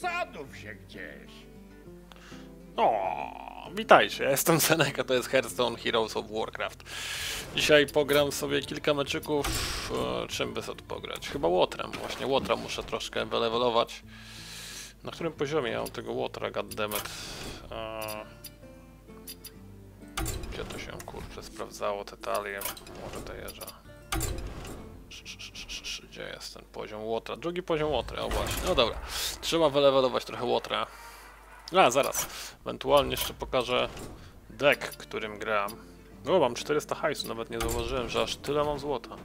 sadów się gdzieś. O, witajcie, ja jestem Seneca, to jest Hearthstone Heroes of Warcraft. Dzisiaj pogram sobie kilka meczyków, e, czym by sobie pograć? Chyba Łotrem, właśnie Łotra muszę troszkę wylevelować. Na którym poziomie ja mam tego Łotra, goddammit? E, Gdzie to się, kurczę, sprawdzało te talie? Może to jeża. Gdzie jest ten poziom Łotra? Drugi poziom Łotra, o właśnie, no dobra. Trzeba wylevelować trochę Łotra. A, zaraz. Ewentualnie jeszcze pokażę deck, którym gram. O, mam 400 hajsu, nawet nie zauważyłem, że aż tyle mam złota.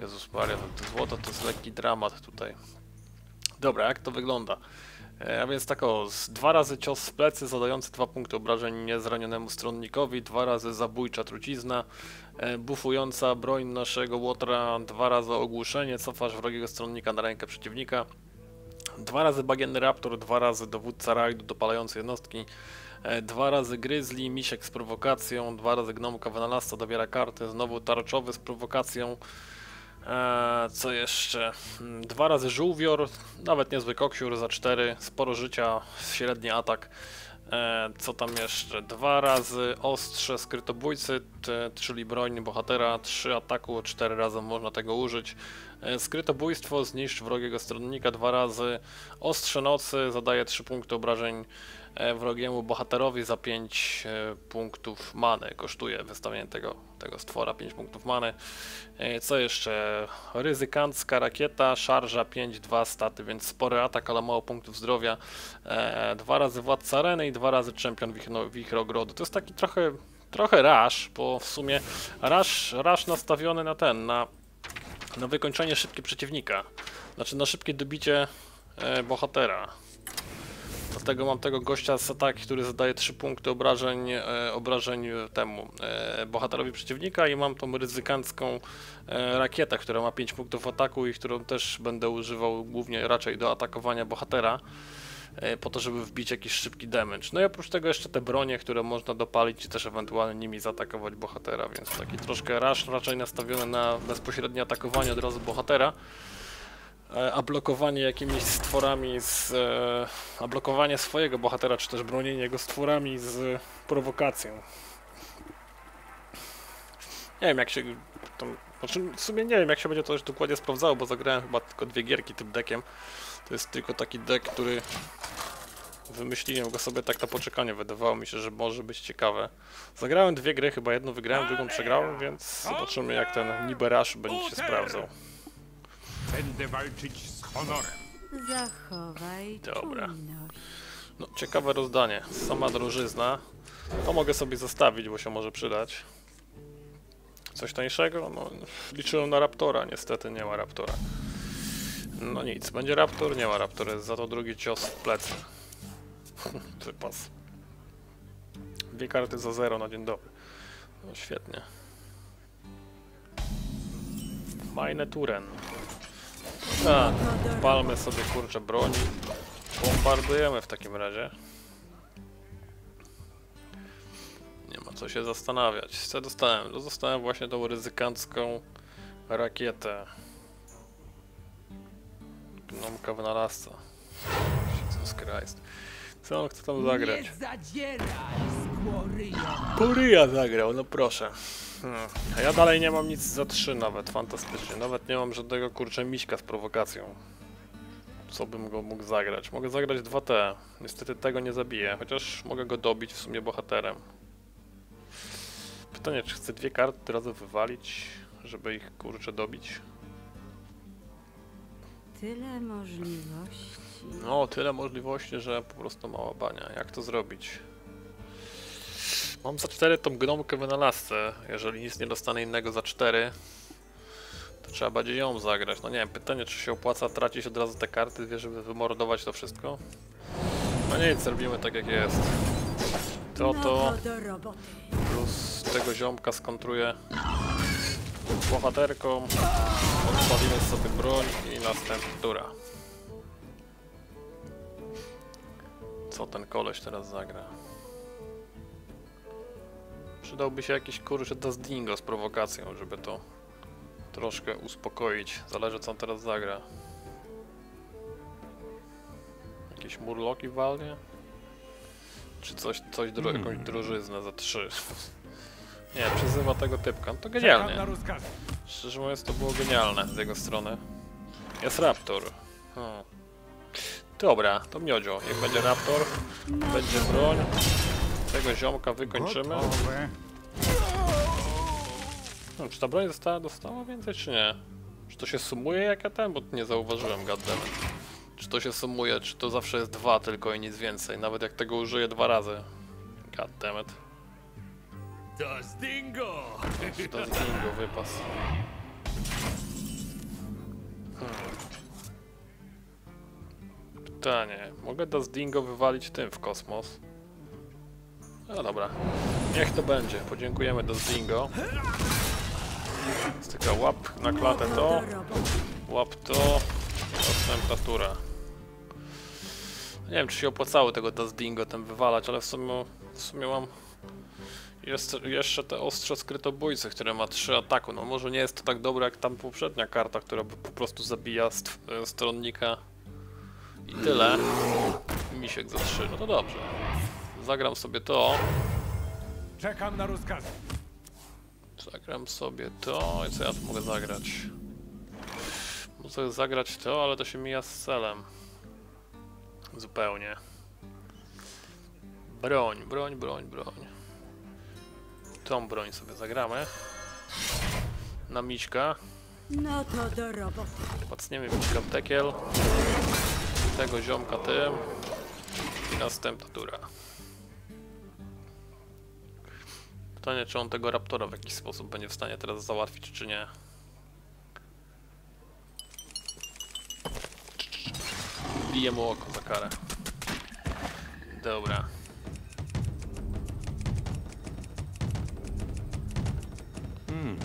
Jezus Maria, to, to złoto to jest lekki dramat tutaj. Dobra, jak to wygląda? E, A więc tak o, dwa razy cios w plecy zadający dwa punkty obrażeń niezranionemu stronnikowi, dwa razy zabójcza trucizna, e, bufująca broń naszego łotra, dwa razy ogłuszenie, cofasz wrogiego stronnika na rękę przeciwnika, Dwa razy bagienny raptor, dwa razy dowódca rajdu dopalający jednostki, e, dwa razy grizzly, misiek z prowokacją, dwa razy gnomka wynalazca dobiera karty, znowu tarczowy z prowokacją. E, co jeszcze? Mm, Dwa razy żółwior, nawet niezły koksiur za cztery, sporo życia, średni atak. E, co tam jeszcze? Dwa razy ostrze skrytobójcy, czyli broń bohatera, trzy ataku, cztery razy można tego użyć. E, Skrytobójstwo, zniszcz wrogiego stronnika dwa razy. Ostrze nocy zadaje 3 punkty obrażeń wrogiemu bohaterowi za 5 punktów many. Kosztuje wystawienie tego, tego stwora 5 punktów many. E, Co jeszcze? Ryzykancka rakieta, szarża 5-2 staty, więc spory atak, ale mało punktów zdrowia. E, Dwa razy władca areny i dwa razy czempion wichrogrodu. To jest taki trochę, trochę rush, bo w sumie rush, rush nastawiony na ten, na na wykończenie szybkie przeciwnika. Znaczy na szybkie dobicie e, bohatera. Dlatego mam tego gościa z ataki, który zadaje 3 punkty obrażeń, e, obrażeń temu e, bohaterowi przeciwnika i mam tą ryzykancką e, rakietę, która ma 5 punktów ataku i którą też będę używał głównie raczej do atakowania bohatera e, po to, żeby wbić jakiś szybki damage. No i oprócz tego jeszcze te bronie, które można dopalić i też ewentualnie nimi zaatakować bohatera, więc taki troszkę rush raczej nastawiony na bezpośrednie atakowanie od razu bohatera, a blokowanie jakimiś stworami z... E, a blokowanie swojego bohatera, czy też bronienie go stworami z prowokacją. Nie wiem jak się... To, znaczy w sumie nie wiem jak się będzie to już dokładnie sprawdzało, bo zagrałem chyba tylko dwie gierki tym deckiem. To jest tylko taki deck, który wymyśliłem go sobie tak na poczekanie. Wydawało mi się, że może być ciekawe. Zagrałem dwie gry, chyba jedną wygrałem, drugą przegrałem, więc zobaczymy jak ten Niberash będzie się sprawdzał. Będę walczyć z honorem. Zachowaj Dobra. czujność. No, ciekawe rozdanie. Sama drożyzna. To mogę sobie zostawić, bo się może przydać. Coś tańszego? No, liczyłem na Raptora, niestety nie ma Raptora. No nic, będzie Raptor, nie ma Raptor, jest za to drugi cios w plecy. Wypas. Dwie karty za zero na dzień dobry. No świetnie. Majne Turen. A, palmy sobie kurczę broni. Bombardujemy w takim razie. Nie ma co się zastanawiać. Co dostałem? No, Dostałem właśnie tą ryzykancką rakietę. Gnomka wynalazca. Jesus Christ. Co on chce tam zagrać? Nie zadzieraj, Puria zagrał, no proszę. Hmm. A ja dalej nie mam nic za 3 nawet, fantastycznie. Nawet nie mam żadnego kurczę miśka z prowokacją. Co bym go mógł zagrać? Mogę zagrać 2T. Niestety tego nie zabiję, chociaż mogę go dobić w sumie bohaterem. Pytanie, czy chcę dwie karty razu wywalić, żeby ich kurczę dobić? Tyle możliwości. No, tyle możliwości, że po prostu mała bania. Jak to zrobić? Mam za 4 tą gnomkę wynalazcę. Jeżeli nic nie dostanę innego za 4, to trzeba będzie ją zagrać. No nie wiem, pytanie, czy się opłaca tracić od razu te karty, żeby wymordować to wszystko? No nic, robimy tak jak jest. To to plus tego ziomka skontruję bohaterką. Odpalimy sobie broń i następna tura. Co ten koleś teraz zagra? Przydałby się jakiś kurczę Dingo z prowokacją, żeby to troszkę uspokoić. Zależy co on teraz zagra. jakieś murloki walnie? Czy coś, coś dru jakąś drużyznę za trzy? Nie, przyzywa tego typka. No to genialnie. Szczerze mówiąc, to było genialne z jego strony. Jest Raptor. Hmm. Dobra, to miodzio. Niech będzie Raptor, będzie broń. Tego ziomka wykończymy. Gotowe. No, czy ta broń została, dostała więcej, czy nie? Czy to się sumuje jak ja ten? Bo nie zauważyłem, goddammit. Czy to się sumuje, czy to zawsze jest dwa tylko i nic więcej? Nawet jak tego użyję dwa razy. Goddammit. To Stingo! To z bingo wypas. Hmm. Pytanie. Mogę do Dingo wywalić tym w kosmos? No dobra. Niech to będzie. Podziękujemy do Dingo. Styka łap na klatę to. Łap to. Następna tura. Nie wiem, czy się opłacało tego Dustdingo tam wywalać, ale w sumie, w sumie mam jest jeszcze te ostrze skrytobójcy, które ma 3 ataku. No może nie jest to tak dobre jak tam poprzednia karta, która po prostu zabija st stronnika i tyle. Misiek za 3, no to dobrze. Zagram sobie to. Czekam na rozkazy. Zagram sobie to i co ja tu mogę zagrać? Mogę zagrać to, ale to się mija z celem. Zupełnie. Broń, broń, broń, broń. Tą broń sobie zagramy. Na miśka. No to do roboty. Pacniemy miśka tekiel. Tego ziomka tym. I następna tura. Pytanie, czy on tego raptora w jakiś sposób będzie w stanie teraz załatwić, czy nie. Bije mu oko za karę. Dobra. Hmm,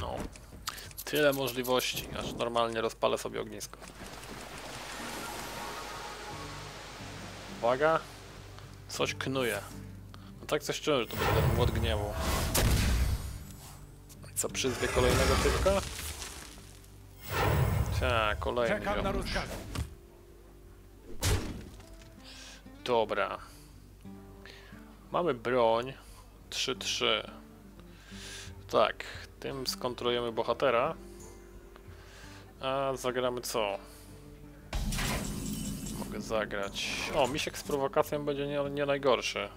no. Tyle możliwości, aż normalnie rozpalę sobie ognisko. Uwaga. Coś knuje. Tak coś czułem, że to będzie ten młot gniewu. Co, przyzwie kolejnego typka? Tak, kolejny Czekam na. Dobra. Mamy broń 3-3. Tak, tym skontrolujemy bohatera. A zagramy co? Mogę zagrać. O, misiek z prowokacją będzie nie, nie najgorszy.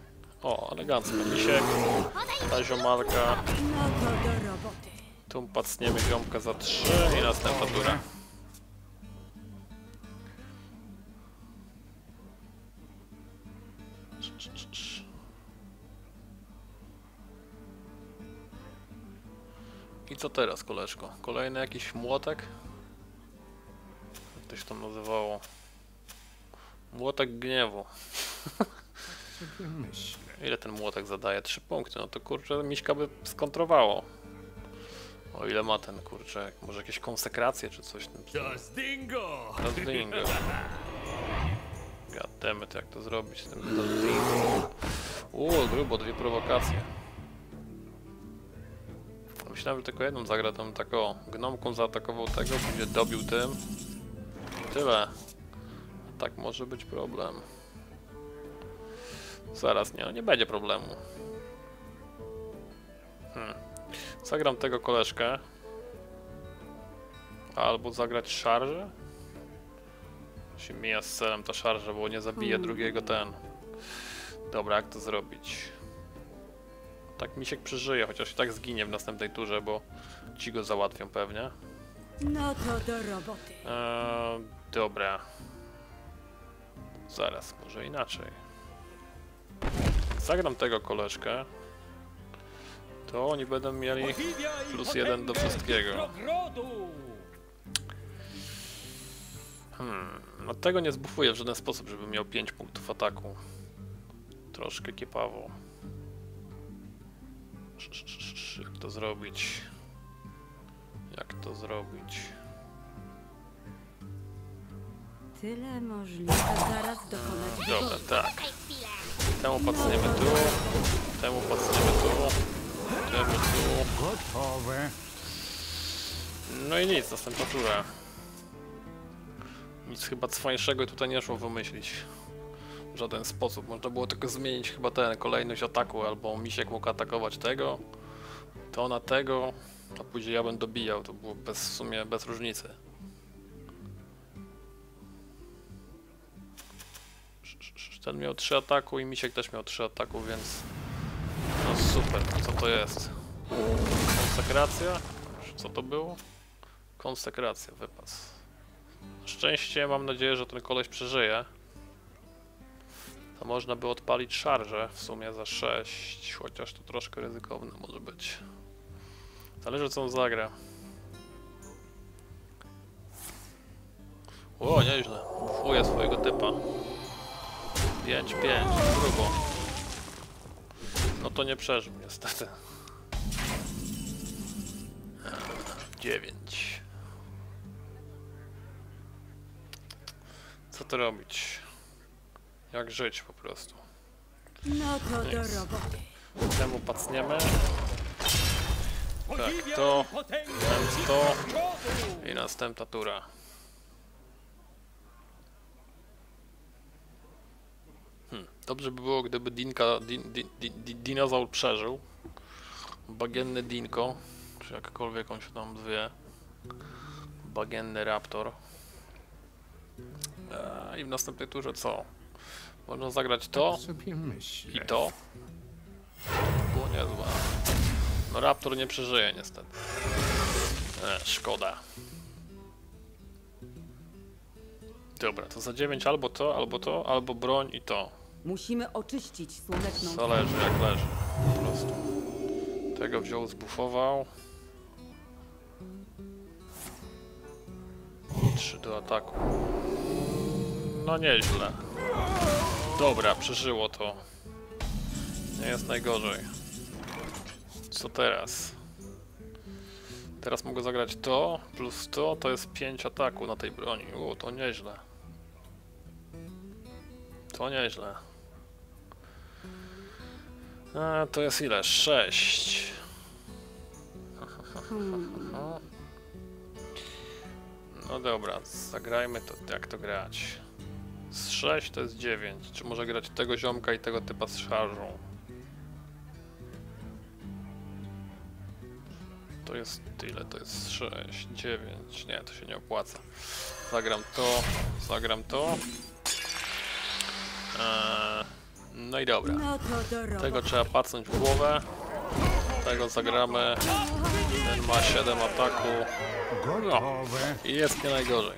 O, elegancko. Misiek, ta ziomalka. To. Tu pacniemy za 3 i następna tura. I co teraz, koleżko? Kolejny jakiś młotek? Jak to się tam nazywało? Młotek gniewu. Myślę. Ile ten młotek zadaje? 3 punkty. No to kurczę, Miśka by skontrowało. O ile ma ten kurczę, może jakieś konsekracje czy coś. stylu. To Stingo! Dustdingo. Goddammit, jak to zrobić z tym Dustdingo? Uuu, grubo, dwie prowokacje. Myślałem, że tylko jedną zagra tam taką gnomką zaatakował tego, będzie dobił tym. I tyle. Tak może być problem. Zaraz, nie, nie będzie problemu. Hmm. Zagram tego koleżkę. Albo zagrać szarżę. Się mija z celem ta szarża, bo nie zabije drugiego ten. Dobra, jak to zrobić? Tak Misiek przeżyje, chociaż i tak zginie w następnej turze, bo ci go załatwią pewnie. No to do roboty. Eee, dobra. Zaraz, może inaczej. Zagram tego koleżkę. To oni będą mieli plus jeden do wszystkiego. Hmm, no tego nie zbufuję w żaden sposób, żeby miał 5 punktów ataku. Troszkę kiepawo. Jak to zrobić? Jak to zrobić? Tyle możliwe. Zaraz dokonać Dobra, tak. Temu pacniemy tu, temu pacniemy tu, temu tu. No i nic, następna tura. Nic chyba cwańszego tutaj nie szło wymyślić. W żaden sposób. Można było tylko zmienić chyba ten kolejność ataku, albo misiek mógł atakować tego, to na tego, a później ja bym dobijał. To było bez, w sumie bez różnicy. Ten miał 3 ataku i misiek też miał 3 ataku, więc no super. Co to jest? Konsekracja? Co to było? Konsekracja, wypas. Szczęście mam nadzieję, że ten koleś przeżyje. To można by odpalić szarżę w sumie za 6, chociaż to troszkę ryzykowne może być. Zależy co on zagra. O, nieźle. Bufuję swojego typa. 5, 5, grubo. No to nie przeżył niestety. 9. Co to robić? Jak żyć po prostu. No to do roboty. Temu pacniemy. Tak, to- Ten to i następna tura. Hmm. Dobrze by było, gdyby Dinka, din, din, din, din, dinozaur przeżył. Bagienny Dinko, czy jakkolwiek on się tam zwie. Bagienny Raptor. Eee, I w następnej turze co? Można zagrać to myślę. i to. Było niezłe. No Raptor nie przeżyje niestety. E, szkoda. Dobra, to za 9 albo to, albo to, albo broń i to. Musimy oczyścić słoneczną Zależy jak leży. Po prostu. Tego wziął, zbufował. 3 do ataku. No nieźle. Dobra, przeżyło to. Nie jest najgorzej. Co teraz? Teraz mogę zagrać to, plus to, to jest 5 ataku na tej broni. U, to nieźle. To nieźle. A, to jest ile? 6. No dobra, zagrajmy to, jak to grać. Z 6 to jest 9. Czy może grać tego ziomka i tego typa z szarżą? To jest tyle, to jest 6, 9. Nie, to się nie opłaca. Zagram to, zagram to. Eee, no i dobra. No. Tego trzeba pacnąć w głowę. Tego zagramy. Ten ma 7 ataku. Gotowe. I jest nie najgorzej.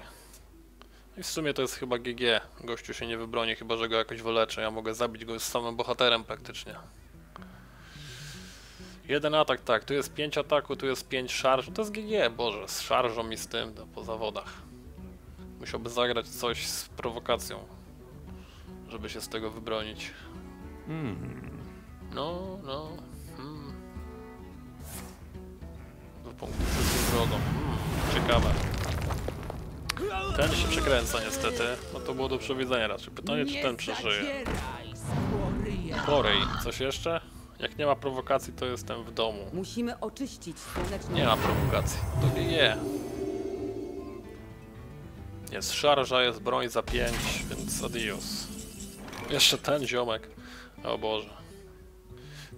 I w sumie to jest chyba GG. Gościu się nie wybroni, chyba że go jakoś wyleczę. Ja mogę zabić go z samym bohaterem praktycznie. Jeden atak, tak. Tu jest 5 ataku, tu jest 5 szarż. To jest GG, boże. Z szarżą i z tym, to po zawodach. Musiałby zagrać coś z prowokacją. Żeby się z tego wybronić. No, no. Hmm. Do punktu przeciw wrogom. Hmm, ciekawe. Ten się przekręca niestety. No to było do przewidzenia raczej. Pytanie czy Nie ten przeżyje. Chorej. Coś jeszcze? Jak nie ma prowokacji to jestem w domu. Musimy oczyścić słoneczną Nie ma prowokacji. To GG. Jest szarża, jest broń za 5, więc adios. Jeszcze ten ziomek. O Boże.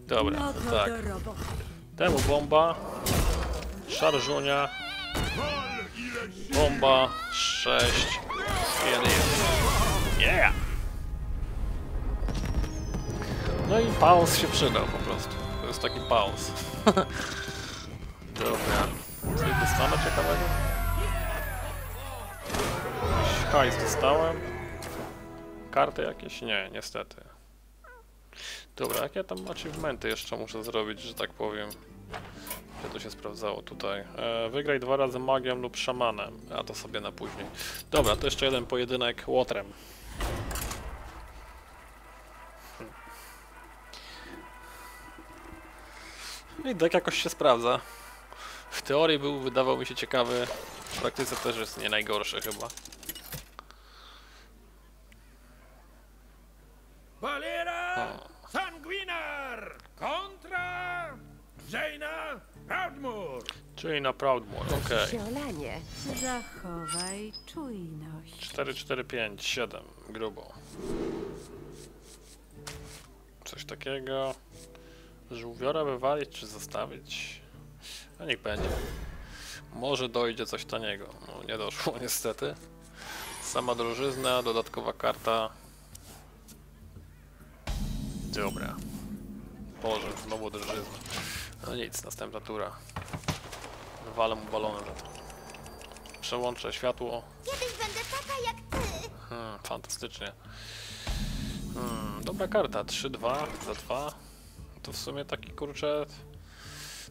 Dobra, No tak. Temu bomba, szarżunia, bomba, 6, 1 Yeah! No i pauz się przydał po prostu. To jest taki pauz. Dobra. Coś dostanę ciekawego? Jakiś Hajs dostałem. Karty jakieś? Nie, niestety. Dobra, jakie tam achievementy jeszcze muszę zrobić, że tak powiem. Gdzie to się sprawdzało tutaj? E, wygraj dwa razy magią lub szamanem. A to sobie na później. Dobra, to jeszcze jeden pojedynek łotrem. I tak jakoś się sprawdza. W teorii był, wydawał mi się ciekawy. W praktyce też jest nie najgorszy chyba. Czyli na Proudmoore, okej. Siolanie. Zachowaj czujność. 4, 4, 5, 7, grubo. Coś takiego. Żółwiora wywalić czy zostawić? No niech będzie. Może dojdzie coś taniego. No nie doszło niestety. Sama drożyzna, dodatkowa karta. Dobra. Boże, znowu drożyzna. No nic, następna tura. Walę mu balonem to. Przełączę światło. Kiedyś będę taka jak ty. Hmm, fantastycznie. Hmm, dobra karta, 3-2 za 2. To w sumie taki kurczę.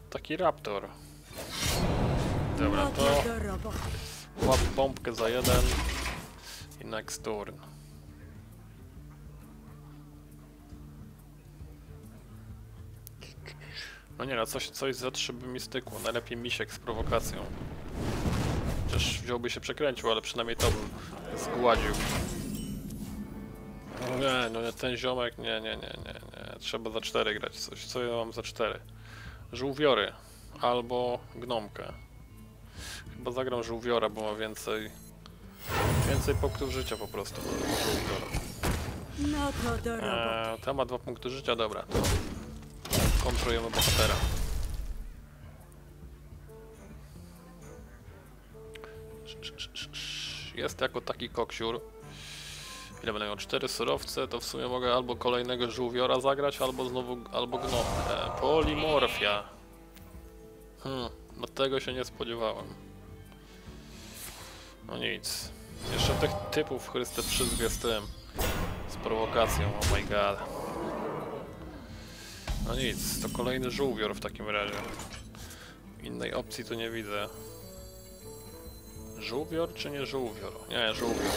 Taki raptor. Dobra, to łap bombkę za jeden i next turn. No nie no, coś, coś za trzy by mi stykło. Najlepiej misiek z prowokacją. Chociaż wziąłby się przekręcił, ale przynajmniej to bym zgładził. Nie, no nie, ten ziomek, nie, nie, nie, nie, nie. Trzeba za cztery grać coś. Co ja mam za cztery? Żółwiory albo gnomkę. Chyba zagram żółwiora, bo ma więcej więcej punktów życia po prostu. Żółwior. No to do roboty. Eee, ma dwa punkty życia, dobra, to kontrolujemy bohatera. Jest jako taki koksiur. Ile będę miał? Cztery surowce, to w sumie mogę albo kolejnego żółwiora zagrać, albo znowu, albo gnomkę. Polimorfia. Hmm, no tego się nie spodziewałem. No nic. Jeszcze tych typów Chryste przyzwie z tym. Z prowokacją, oh my god. No nic, to kolejny żółwior w takim razie. Innej opcji tu nie widzę. Żółwior czy nie żółwior? Nie, żółwior.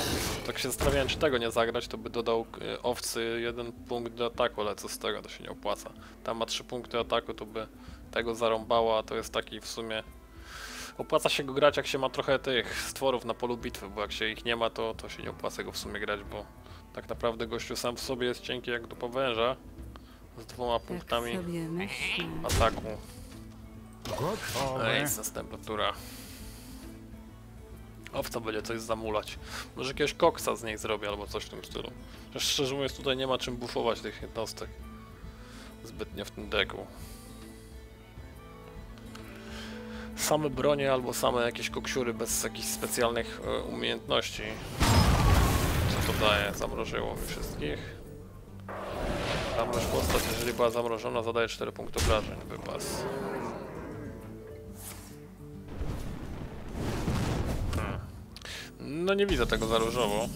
Tak się zastanawiałem, czy tego nie zagrać, to by dodał y, owcy jeden punkt do ataku, ale co z tego, to się nie opłaca. Tam ma trzy punkty ataku, to by tego zarąbało, a to jest taki w sumie... Opłaca się go grać, jak się ma trochę tych stworów na polu bitwy, bo jak się ich nie ma, to, to się nie opłaca go w sumie grać, bo tak naprawdę gościu sam w sobie jest cienki jak dupa węża. Z dwoma Tak punktami myślę. ataku. Gotowe. Ej, następna tura. Owca będzie coś zamulać. Może jakiegoś koksa z niej zrobię albo coś w tym stylu. Szczerze mówiąc tutaj nie ma czym bufować tych jednostek. Zbytnio w tym deku. Same bronie albo same jakieś koksiury bez jakichś specjalnych e, umiejętności. Co to daje? Zamrożyło mi wszystkich. Zamroź postać, jeżeli była zamrożona, zadaje 4 punkty obrażeń. Wypas. Hmm. No nie widzę tego za różowo.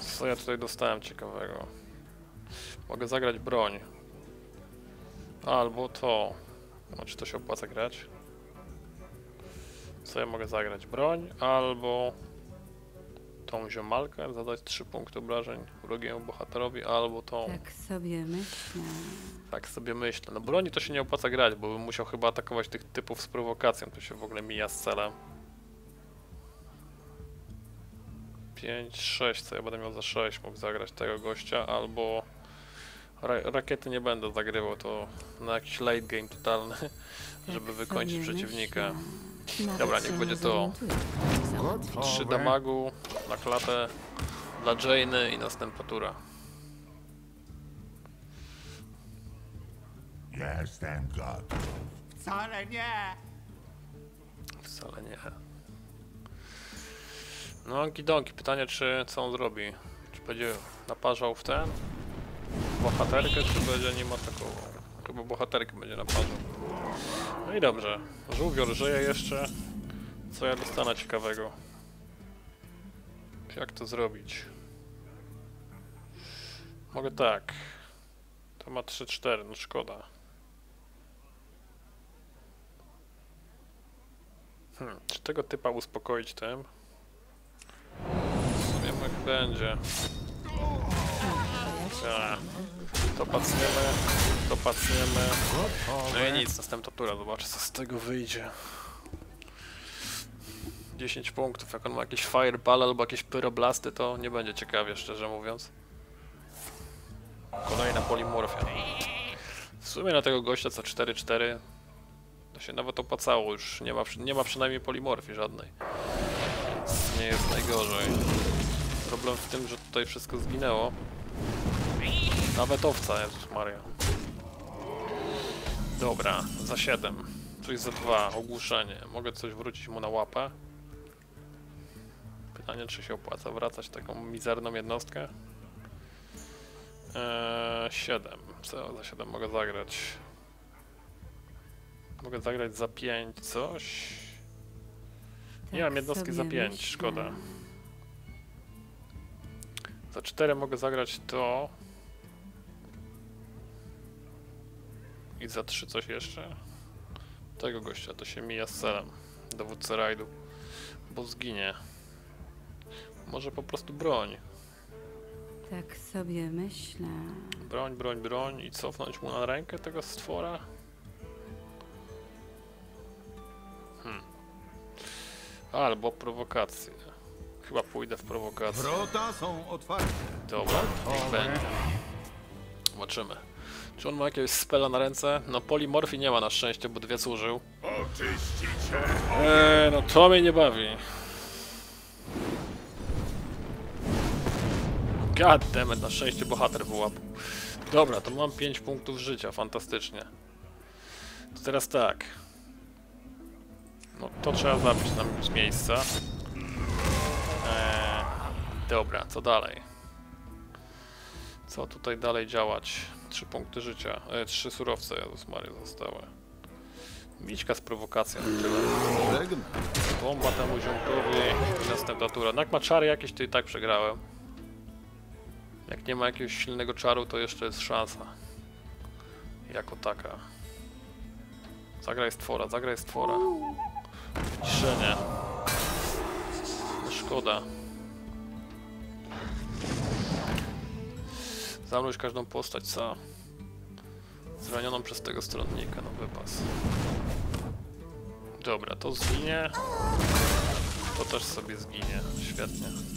Co ja tutaj dostałem ciekawego? Mogę zagrać broń. Albo to. No, czy to się opłaca grać? Co ja mogę zagrać? Broń albo tą ziomalkę, zadać 3 punkty obrażeń drugiemu bohaterowi, albo tą. Tak sobie myślę. Tak sobie myślę. No broni to się nie opłaca grać, bo bym musiał chyba atakować tych typów z prowokacją, to się w ogóle mija z celem. 5, 6, co ja będę miał za 6, mógł zagrać tego gościa, albo ra rakiety nie będę zagrywał, to na jakiś late game totalny, żeby Tak wykończyć przeciwnika. myślę. Dobra, niech nie będzie to. zorientuję. Załatwię. 3 Gotowe. damagu na klatę dla Jane'y i następna tura. Jestem gotów. Wcale nie. Wcale nie. No Anki Donki, pytanie czy co on zrobi? Czy będzie naparzał w ten? Bohaterkę, czy będzie nim atakował? Chyba bohaterkę będzie naparzał. No i dobrze. Żółwior żyje jeszcze. Co ja dostanę ciekawego? Jak to zrobić? Mogę tak. To ma 3-4, no szkoda. Hmm, czy tego typa uspokoić tym? W sumie jak będzie. Tak. To pacniemy, to pacniemy. No i nic, następna tura, zobaczę co z tego wyjdzie. 10 punktów, jak on ma jakieś fireball albo jakieś pyroblasty, to nie będzie ciekawie, szczerze mówiąc. Kolejna polimorfia. W sumie na tego gościa co 4-4 To się nawet opłacało, już nie ma, nie ma przynajmniej polimorfii żadnej. Więc nie jest najgorzej. Problem w tym, że tutaj wszystko zginęło. Nawet owca, Jezus Maria. Dobra, za 7. Coś za 2, ogłuszenie. Mogę coś wrócić mu na łapę. Pytanie, czy się opłaca wracać taką mizerną jednostkę? Eee, 7. Co za 7 mogę zagrać? Mogę zagrać za 5 coś. Nie Tak mam jednostki za sobie 5, myślę. szkoda. Za 4 mogę zagrać to. I za 3 coś jeszcze. Tego gościa to się mija z celem. Dowódcę rajdu. Bo zginie. Może po prostu broń. Tak sobie myślę. Broń, broń, broń i cofnąć mu na rękę tego stwora? Hmm. Albo prowokację. Chyba pójdę w prowokację. Wrota są otwarte. Dobra, niech będzie. Zobaczymy. Czy on ma jakiegoś spela na ręce? No polimorfii nie ma na szczęście, bo dwie zużył. Eee, no to mnie nie bawi. Goddammit, na szczęście bohater wyłapał. Dobra, to mam 5 punktów życia, fantastycznie. To teraz tak. No to trzeba zabić nam z miejsca. Eee, dobra, co dalej? Co tutaj dalej działać? Trzy punkty życia, e, trzy surowce, Jezus Maria, zostały. Mićka z prowokacją, tyle. Bomba temu ziomkowi i następna tura. Jak ma czary jakieś, to i tak przegrałem. Jak nie ma jakiegoś silnego czaru, to jeszcze jest szansa. Jako taka. Zagraj stwora, zagraj stwora. Ciszenie. Szkoda. Zamroź każdą postać, co? Zranioną przez tego stronnika, no wypas. Dobra, to zginie. To też sobie zginie. Świetnie.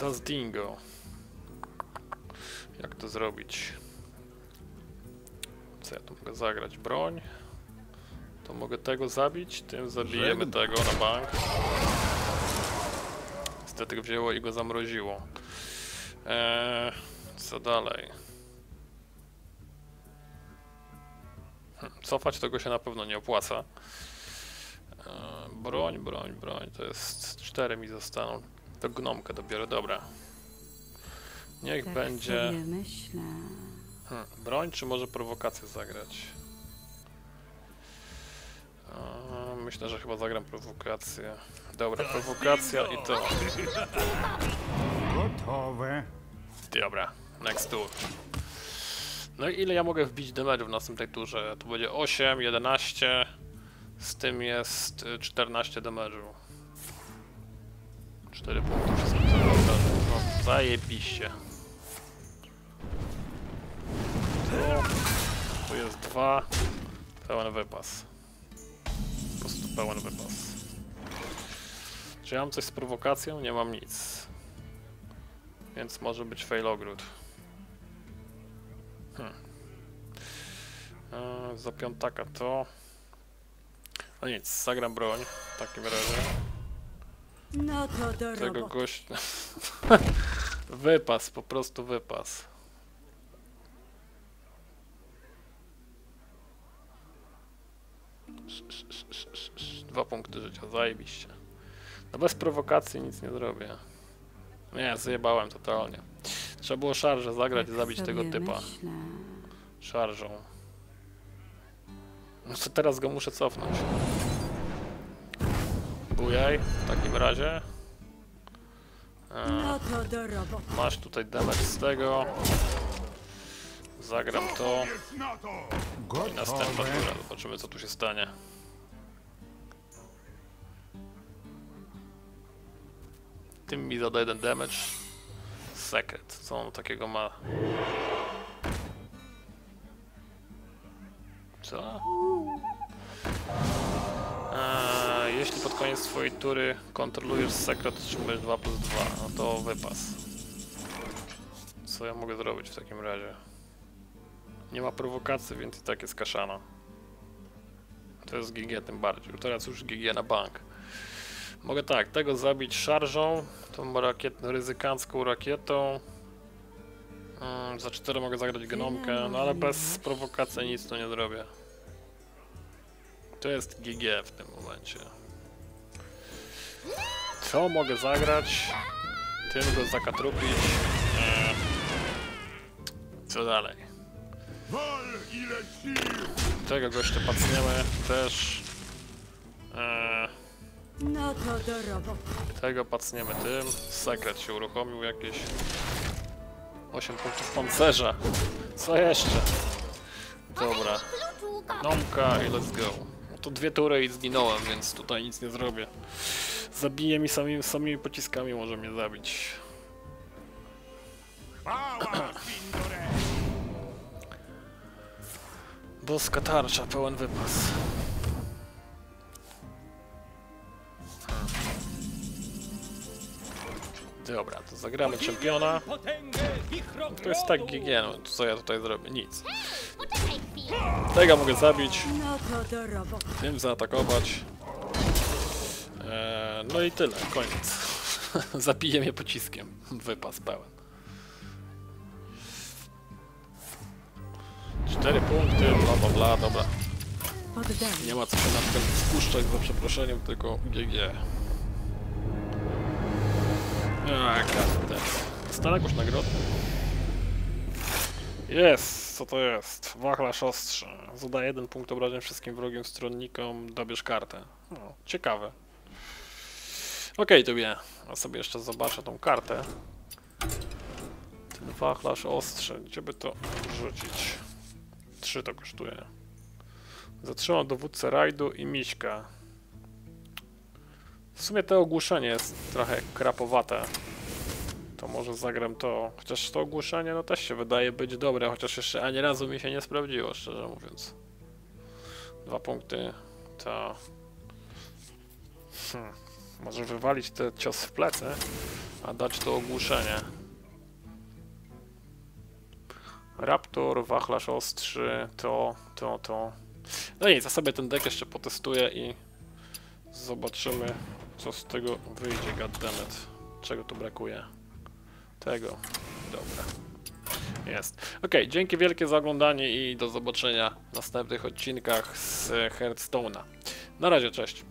Das Dingo. Jak to zrobić? Co ja tu mogę zagrać? Broń. To mogę tego zabić, tym zabijemy tego na bank. Niestety wzięło i go zamroziło. Eee, co dalej? Hm, Cofać tego się na pewno nie opłaca. Eee, broń, broń, broń. To jest cztery mi zostaną. To gnomkę dobiorę, dobra. Niech Tak będzie. sobie myślę. Hmm, broń, czy może prowokację zagrać? Myślę, że chyba zagram prowokację. Dobra, prowokacja i to. Gotowe. Dobra, next tour. No i ile ja mogę wbić damage'u w następnej turze? To będzie 8, 11. Z tym jest y, 14 damage'u. 4 punkty wszystko co. No, zajebiście. Tu jest 2. Pełen wypas. Po prostu pełen wypas. Czy ja mam coś z prowokacją? Nie mam nic. Więc może być failogród. Hmm. Eee, za piątaka to... No nic, zagram broń w takim razie. No to do Tego roboty. gościa... wypas, po prostu wypas. Dwa punkty życia, zajebiście. No bez prowokacji nic nie zrobię. Nie, zjebałem totalnie. Trzeba było szarżę zagrać i Tak zabić tego typa. Myślę. Szarżą. No to teraz go muszę cofnąć. Bujaj, w takim razie. Eee, No to do roboty. masz tutaj damage z tego. Zagram to i następna tura. Zobaczymy co tu się stanie. Tym mi zada jeden damage. Secret. Co on takiego ma? Co? Jeśli pod koniec swojej tury kontrolujesz sekret, otrzymujesz 2 plus 2. No to wypas. Co ja mogę zrobić w takim razie? Nie ma prowokacji, więc i tak jest kaszana. To jest GG tym bardziej. Teraz już GG na bank. Mogę tak, tego zabić szarżą, tą rakiet, ryzykancką rakietą. Mm, za 4 mogę zagrać gnomkę, no ale bez prowokacji nic tu nie zrobię. To jest GG w tym momencie. Co mogę zagrać? Tym go zakatrupić. Eee. Co dalej? Tego gościa pacniemy też. Eee. No to do roboty. Tego pacniemy tym. Sekret się uruchomił jakieś. 8 punktów pancerza. Co jeszcze? Dobra. Nomka i let's go. No to dwie tury i zginąłem, więc tutaj nic nie zrobię. Zabije mi samimi, samymi pociskami, może mnie zabić. Boska tarcza, pełen wypas. Dobra, to zagramy czempiona. To jest tak GG, no co ja tutaj zrobię? Nic. Tego mogę zabić, No tym zaatakować. No i tyle, koniec. Zabije mnie pociskiem. Wypas pełen. Cztery punkty, bla bla bla, dobra. Nie ma co się nad tym spuszczać za przeproszeniem, tylko GG. Dostanę jakąś nagrodę? Jest, co to jest? Wachlarz ostrze. Zada jeden punkt obrażeń wszystkim wrogim stronnikom, dobierz kartę. No, ciekawe. Okej, to wie. A sobie jeszcze zobaczę tą kartę. Ten wachlarz ostrze, gdzie by to rzucić? Trzy to kosztuje. Zatrzymał dowódcę rajdu i Miśka. W sumie to ogłuszenie jest trochę krapowate. To może zagram to. Chociaż to ogłuszenie no też się wydaje być dobre, chociaż jeszcze ani razu mi się nie sprawdziło, szczerze mówiąc. Dwa punkty to... Hmm. Może wywalić ten cios w plecy, a dać to ogłuszenie. Raptor, wachlarz ostrzy, to, to, to. No nic, ja sobie ten deck jeszcze potestuję i zobaczymy, co z tego wyjdzie, goddammit. Czego tu brakuje? Tego. Dobra. Jest. Ok, dzięki wielkie za oglądanie i do zobaczenia w następnych odcinkach z Hearthstone'a. Na razie, cześć.